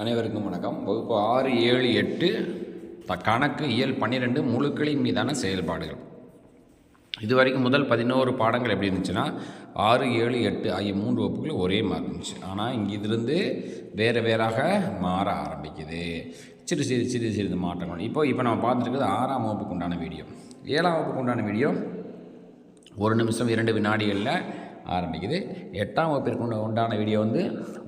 அனைவருக்கும் வணக்கம். வகுப்பு ஆறு ஏழு எட்டு த கணக்கு இயல் பன்னிரெண்டு முழுக்களின் மீதான செயல்பாடுகள். இது வரைக்கும் முதல் பதினோரு பாடங்கள் எப்படி இருந்துச்சுன்னா ஆறு ஏழு எட்டு ஆகிய மூன்று வகுப்புகள் ஒரே மாதிரி இருந்துச்சு. ஆனால் இங்கே இதிலிருந்து வேறு வேறாக மாற ஆரம்பிக்குது. சிறு சிறு சிறு சிறிது மாற்றங்கள். இப்போ இப்போ நம்ம பார்த்துருக்குறது ஆறாம் வகுப்புக்கு உண்டான வீடியோ. ஏழாம் வகுப்புக்கு உண்டான வீடியோ ஒரு நிமிஷம் இரண்டு வினாடிகளில் ஆரம்பிக்குது. எட்டாம் வகுப்பிற்கு உண்டான வீடியோ வந்து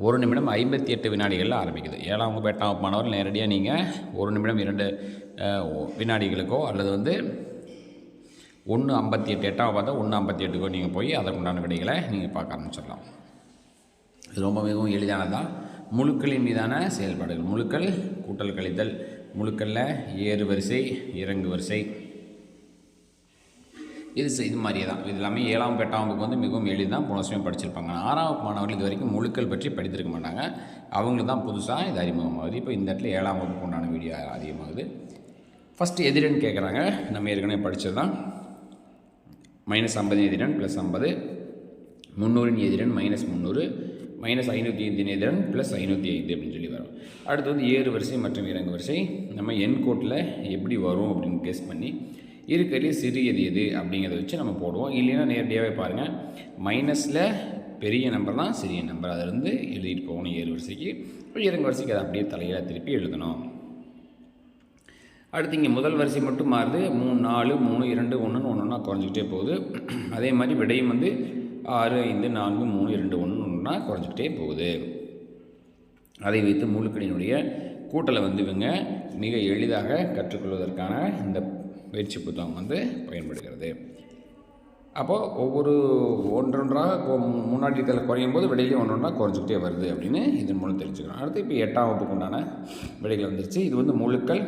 ஒரு நிமிடம் ஐம்பத்தி எட்டு வினாடிகளில் ஆரம்பிக்குது. ஏழாம் வகுப்பு எட்டாம் வகுப்பு மாணவர் நேரடியாக நீங்கள் ஒரு நிமிடம் இரண்டு வினாடிகளுக்கோ அல்லது வந்து ஒன்று ஐம்பத்தி எட்டு எட்டாம் பார்த்தா ஒன்று ஐம்பத்தி எட்டுக்கோ நீங்கள் போய் அதற்குண்டான விடைகளை நீங்கள் பார்க்க ஆரம்பிச்சிடலாம். இது ரொம்ப மிகவும் எளிதானதான் முழுக்களின் மீதான செயல்பாடுகள். முழுக்கள் கூட்டல் கழித்தல். முழுக்களில் ஏறு வரிசை இறங்கு வரிசை. இது இது மாதிரியே தான். இது எல்லாமே ஏழாம் வகுப்பு, எட்டாம் வகுப்பு வந்து மிகவும் எளிதாக போன வருஷமே படிச்சிருப்பாங்க. ஆறாம் வகுப்பு மாணவர்கள் இது வரைக்கும் முழுக்கள் பற்றி படித்திருக்க மாட்டாங்க. அவங்களுக்கு தான் புதுசாக இது அறிமுகமாகுது. இப்போ இந்த இடத்துல ஏழாம் வகுப்பு உண்டான வீடியோ அதிகமாகுது. ஃபஸ்ட்டு எதிரன் கேட்குறாங்க நம்ம ஏற்கனவே படித்தது தான். மைனஸ் ஐம்பது எதிரன் ப்ளஸ் ஐம்பது. முந்நூறின் எதிரன் மைனஸ் முந்நூறு. மைனஸ் ஐநூற்றி ஐந்தின் எதிரன் ப்ளஸ் ஐநூற்றி ஐந்து அப்படின்னு சொல்லி வரும். அடுத்து வந்து ஏறு வரிசை மற்றும் இறங்கு வரிசை. நம்ம என் கோட்டில் எப்படி வரும் அப்படின்னு கெஸ் பண்ணி இருக்கிறது சிறியது எது அப்படிங்கிறத வச்சு நம்ம போடுவோம். இல்லைன்னா நேரடியாகவே பாருங்கள் மைனஸில் பெரிய நம்பர் தான் சிறிய நம்பர் அதை வந்து எழுதிட்டு போகணும் ஏறு வரிசைக்கு. அப்புறம் இறங்கு வரிசைக்கு அதை அப்படியே தலையில் திருப்பி எழுதணும். அடுத்து இங்கே முதல் வரிசை மட்டும் மாறுது. மூணு நாலு மூணு இரண்டு ஒன்றுன்னு ஒன்று ஒன்றா குறைஞ்சிக்கிட்டே போகுது. அதே மாதிரி விடையும் வந்து ஆறு ஐந்து நான்கு மூணு இரண்டு ஒன்று ஒன்றா குறைஞ்சிக்கிட்டே போகுது. அதை வைத்து முழுக்கடியினுடைய கூட்டலை வந்து இவங்க மிக எளிதாக கற்றுக்கொள்வதற்கான இந்த பயிற்சி புத்தகம் வந்து பயன்படுகிறது. அப்போது ஒவ்வொரு ஒன்றொன்றாக முன்னாடி இதில் குறையும் போது விடையிலையும் ஒன்றொன்றா குறைஞ்சிக்கிட்டே வருது அப்படின்னு இதன் மூலம் தெரிஞ்சுக்கிறோம். அடுத்து இப்போ எட்டாம் வகுப்புக்கு உண்டான விடைகள் வந்துருச்சு. இது வந்து முழுக்கள்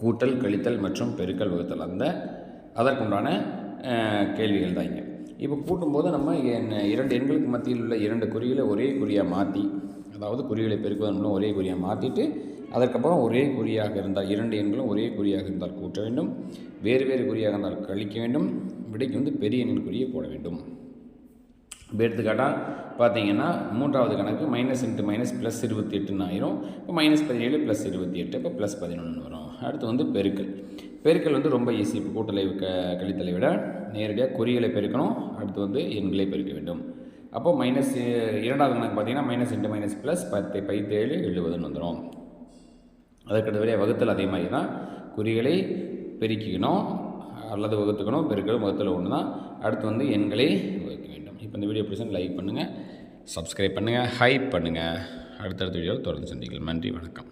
கூட்டல் கழித்தல் மற்றும் பெருக்கல் வகுத்தல். அந்த அதற்குண்டான கேள்விகள் தான் இங்கே. இப்போ கூட்டும்போது நம்ம என் இரண்டு எண்களுக்கு மத்தியில் உள்ள இரண்டு குறிகளை ஒரே குறியாக மாற்றி அதாவது குறிகளை பெருக்குவதன் மூலம் ஒரே குறியாக மாற்றிட்டு அதற்கப்புறம் ஒரே குறியாக இருந்தால் இரண்டு எண்களும் ஒரே குறியாக இருந்தால் கூட்ட வேண்டும். வேறு வேறு குறியாக இருந்தால் கழிக்க வேண்டும். விடைக்கு வந்து பெரிய எண்ணின் குறியை போட வேண்டும். எடுத்துக்காட்டால் எடுத்துக்காட்டாக பார்த்தீங்கன்னா மூன்றாவது கணக்கு மைனஸ் இன்ட்டு மைனஸ் ப்ளஸ் இருபத்தி எட்டுன்னு ஆயிரும். இப்போ மைனஸ் பதினேழு ப்ளஸ் இருபத்தி எட்டு இப்போ ப்ளஸ் பதினொன்று வரும். அடுத்து வந்து பெருக்கல். பெருக்கல் வந்து ரொம்ப ஈஸி இப்போ கூட்டலை க கழித்தலை விட நேரடியாக குறிகளை பெருக்கணும். அடுத்து வந்து எண்களை பெருக்க வேண்டும். அப்போது மைனஸ் இரண்டாவது கணக்கு பார்த்தீங்கன்னா மைனஸ் இன்ட்டு மைனஸ் ப்ளஸ் பத்து பைத்தேழு எழுபதுன்னு வந்துடும் அதற்கடுத்தபடியாக வகுத்தல் அதே மாதிரி தான் குறிகளை பெருக்கிக்கணும் அல்லது வகுத்துக்கணும் பெருக்கல் வகுத்தல் ஒன்று தான் அடுத்து வந்து எண்களை வகுக்க வேண்டும். இப்போ இந்த வீடியோ பிடிச்சா லைக் பண்ணுங்கள் சப்ஸ்கிரைப் பண்ணுங்கள் ஹைப் பண்ணுங்கள் அடுத்தடுத்த வீடியோவில் தொடர்ந்து சந்திக்கலாம். நன்றி வணக்கம்.